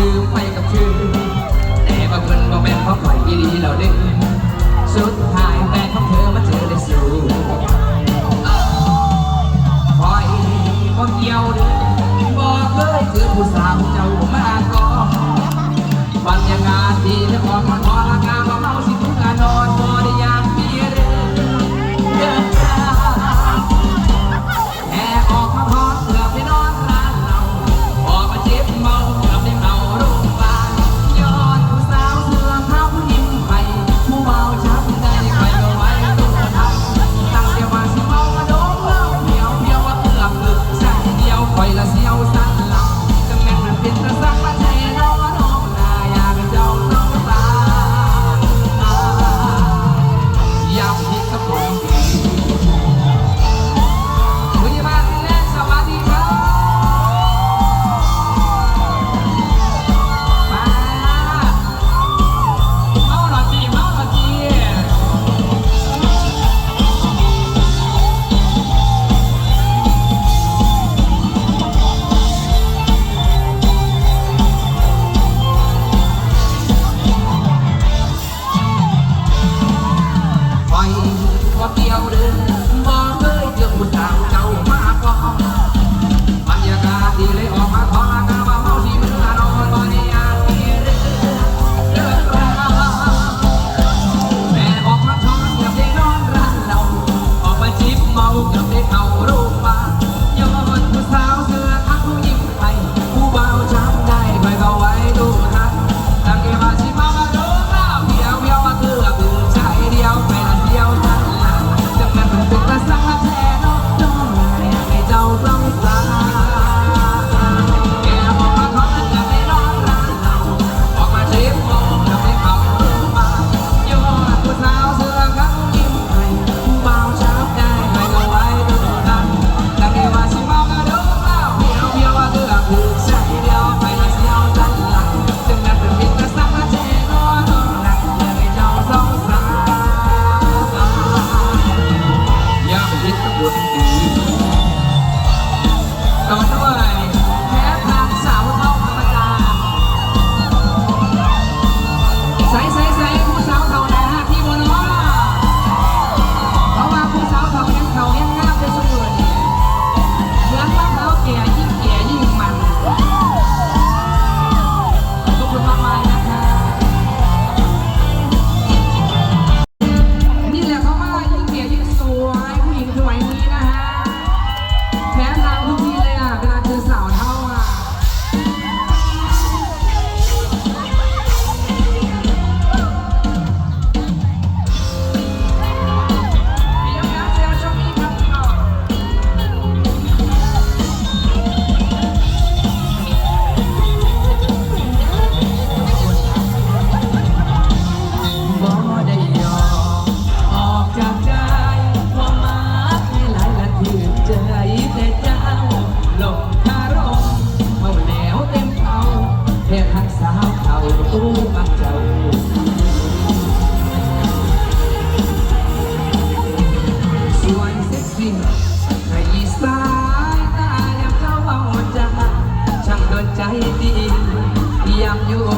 ลืมไปกับชื่อ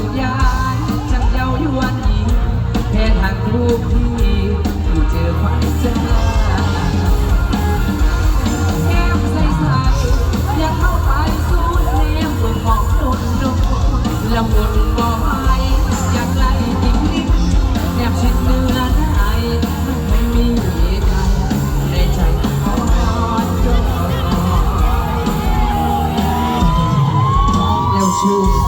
กยานจำเย้ายวนหญิงแค่ทางลูกที่อยู่เจอความเศร้าแก้มใสๆอยากเข้าไปสู้แนมบนของนุ่นนุ่ละมุนบ่ไปอยากไล่จิ้งลิ้นแนบชิดเนื้อในไม่มีใจในใจขอจบแล้าชู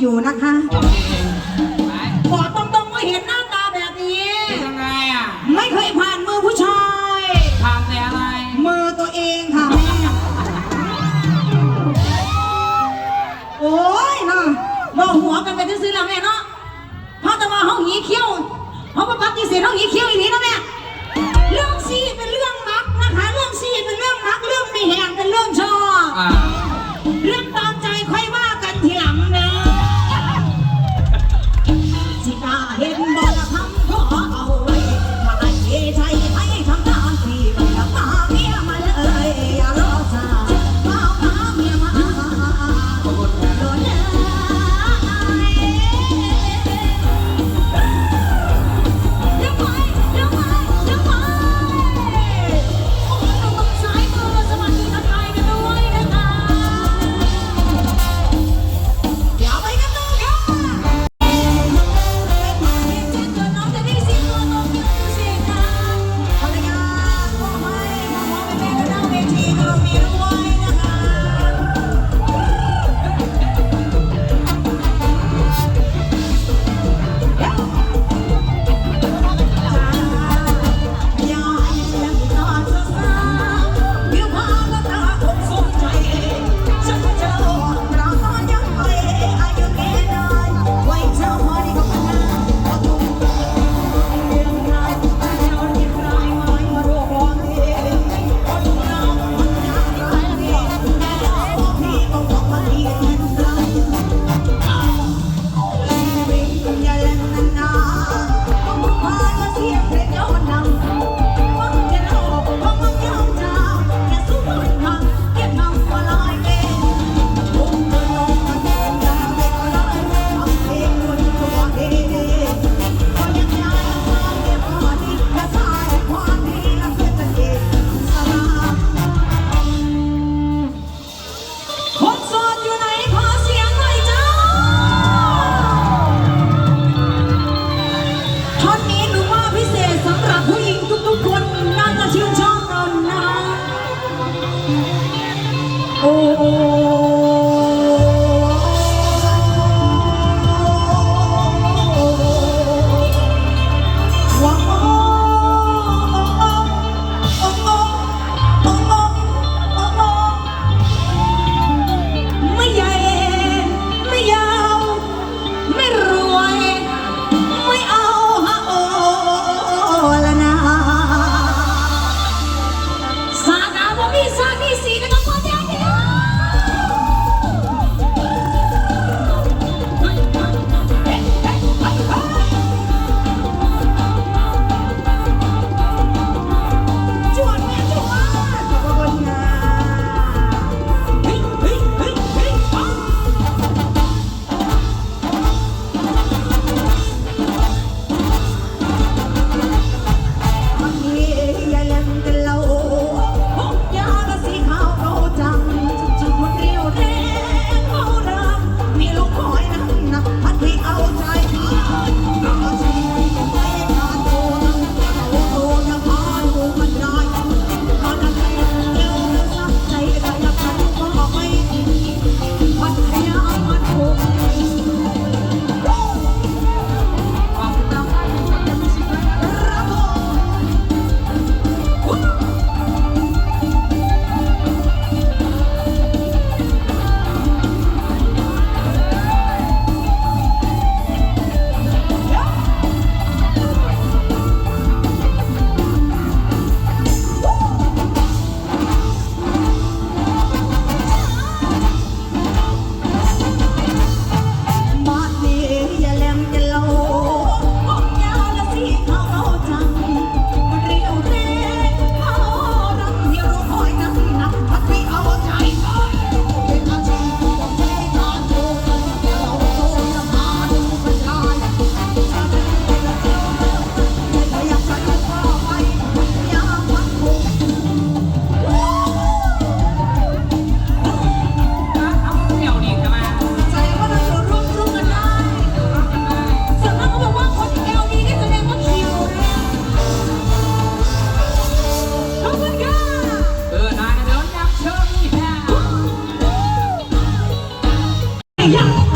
อยู่นะคะ Yeah.